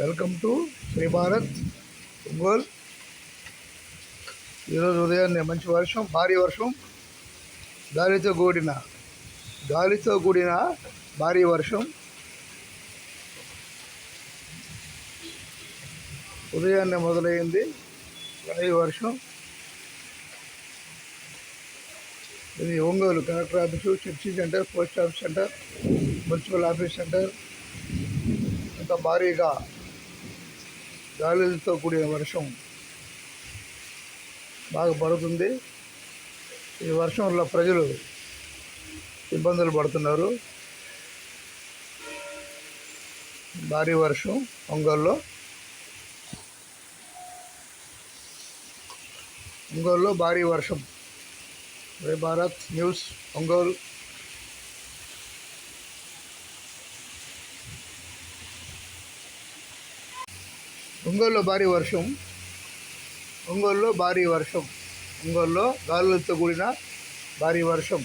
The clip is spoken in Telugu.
Welcome to Sri Bharat Ongole. ఈరోజు ఉదయాన్నే మంచి వర్షం భారీ వర్షం గాలితో కూడిన గాలితో కూడిన భారీ వర్షం. ఉదయాన్నే మొదలైంది భారీ వర్షం. ఇది Ongole collector office church centre post office centre municipal office centre. అంత భారీగా గాలులతో కూడిన వర్షం బాగా పడుతుంది. ఈ వర్షం వల్ల ప్రజలు ఇబ్బందులు పడుతున్నారు. భారీ వర్షం ఒంగోలులో. ఒంగోలులో భారీ వర్షం. జై భారత్ న్యూస్ ఒంగోలు. ఒంగోలులో భారీ వర్షం ఒంగోలులో భారీ వర్షం ఒంగోలులో గాలులతో కూడిన భారీ వర్షం.